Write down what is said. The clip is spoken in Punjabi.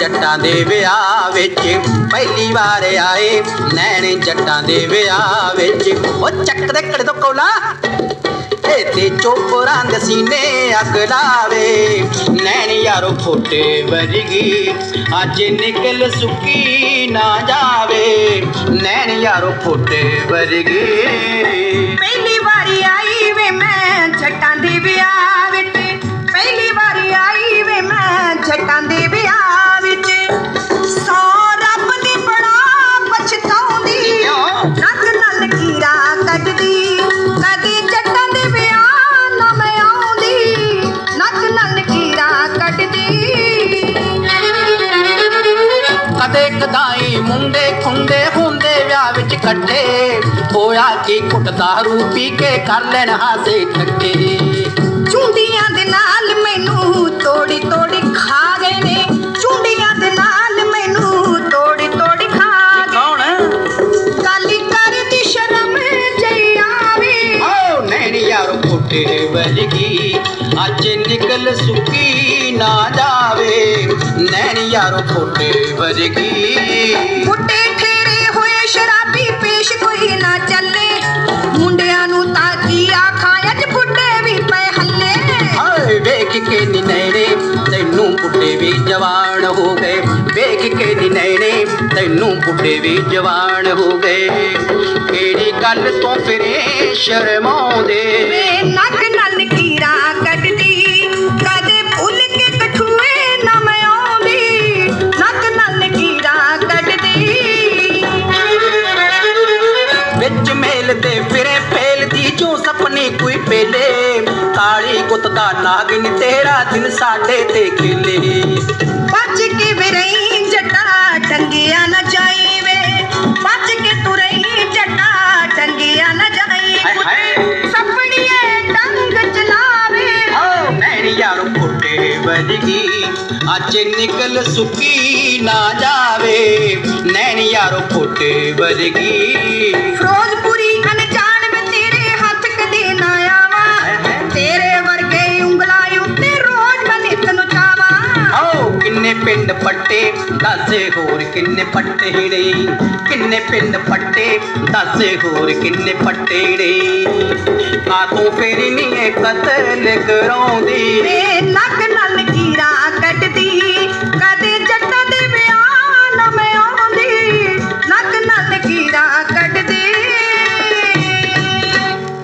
ਵਾਰ ਆਏ ਨੈਣ ਜੱਟਾਂ ਦੇ ਵਿਆਹ ਵਿੱਚ ਪਹਿਲੀ ਵਾਰ ਆਏ। ਨੈਣ ਜੱਟਾਂ ਦੇ ਵਿਆਹ ਵਿੱਚ। ਉਹ ਚੱਕ ਦੇ ਕੜੇ ਤੋਂ ਕੋਲਾ। ਤੇ ਚੋਪਰਾਂ ਦੇ ਸੀਨੇ ਅੱਗ ਲਾਵੇ। ਨੈਣ ਯਾਰੋ ਫੋਟੇ ਵਰਗੀ, ਅੱਜ ਨਿਕਲ ਸੁੱਕੀ ਨਾ ਜਾਵੇ। ਨੈਣ ਯਾਰੋ ਫੋਟੇ ਵਰਗੀ। ਪਹਿਲੀ ਵਾਰੀ ਆਈ ਇਕੱਠੇ ਹੋਇਆ ਕੀ ਘੁੱਟ ਦਾਰੂ ਪੀ ਕੇ ਕਰ ਲੈਣ ਹਾਸੇ ਠੱਗੇ ਚੁੰਡੀਆਂ ਦੇ ਨਾਲ ਮੈਨੂੰ ਤੋੜੀ ਤੋੜੀ ਖਾ ਗਏ ਨੇ। ਚੁੰਡੀਆਂ ਦੇ ਨਾਲ ਮੈਨੂੰ ਤੋੜੀ ਤੋੜੀ ਖਾ ਗਏ ਕੌਣ? ਕਾਲੀ ਕਰਦੀ ਸ਼ਰਮ ਜਈ ਆਵੇ। ਓ ਨੈਣੀ ਯਾਰੋ ਫੋਟੇ ਵਰਗੀ ਅੱਜ ਨਿਕਲ ਸੁੱਕੀ ਨਾ ਜਾਵੇ। ਨੈਣੀ ਯਾਰੋ ਫੋਟੇ ਵਰਗੀ ਬੁੱਢੇ ਵੇਖ ਕੇ ਨੀ ਨੈਣੇ ਤੈਨੂੰ ਬੁੱਢੇ ਵੀ ਜਵਾਨ ਹੋ ਗਏ। ਕਿਹੜੀ ਗੱਲ ਤੋਂ ਫਿਰੇ ਸ਼ਰਮਾਉਂਦੇ ਵੇ ਨੱਕ ਨਾਲ ਕੀੜਾ ਕੱਢਦੀ ਕਦੇ ਭੁੱਲ ਕੇ ਕਠੂਏ ਨਾ ਮੈਂ ਆਉਂਦੀ। ਨੱਕ ਨਾਲ ਕੀੜਾ ਕੱਢਦੀ। ਵਿੱਚ ਮੇਲ ਦੇ ਫਿਰੇ ਫੇਲਦੀ ਜੋ ਸੁਪਨੇ ਕੋਈ ਪੇਲੇ। ਕਾਲੀ ਗੁੱਤ ਦਾ ਨਾਗਿਨ ਤੇਰਾ ਦਿਨ ਸਾਡੇ ਤੇ ਖੇਲੇ। ਫੁੱਟੇ ਵਰਗੀ ਅੱਜ ਨਿਕਲ ਸੁੱਕੀ ਨਾ ਜਾਵੇ। ਨੈਣੀ ਯਾਰੋ ਫੁੱਟੇ ਵਰਗੀ। ਫਿਰੋਜ਼ਪੁਰੀ ਅਣਜਾਣ ਵੇ ਤੇਰੇ ਹੱਥ ਕਦੇ ਨਾ ਆਵਾਂ। ਤੇਰੇ ਵਰਗੇ ਉਂਗਲਾਂ ਉੱਤੇ ਰੋਜ਼ ਮੈਂ ਨਿਤ ਨੂੰ ਚਾਵਾਂ। ਆਓ ਕਿੰਨੇ ਪਿੰਡ ਪੱਟੇ ਦੱਸੇ ਹੋਰ ਕਿੰਨੇ ਪੱਟੇ ੜੇ ਕਿੰਨੇ ਪਿੰਡ ਪੱਟੇ ਦੱਸੇ ਹੋਰ ਕਿੰਨੇ ਪੱਟੇ ੜੇ ਆ ਤੂੰ ਫੇਰ ਨਹੀਂ ਕਤਲ ਕਰਾਉਂਦੀ।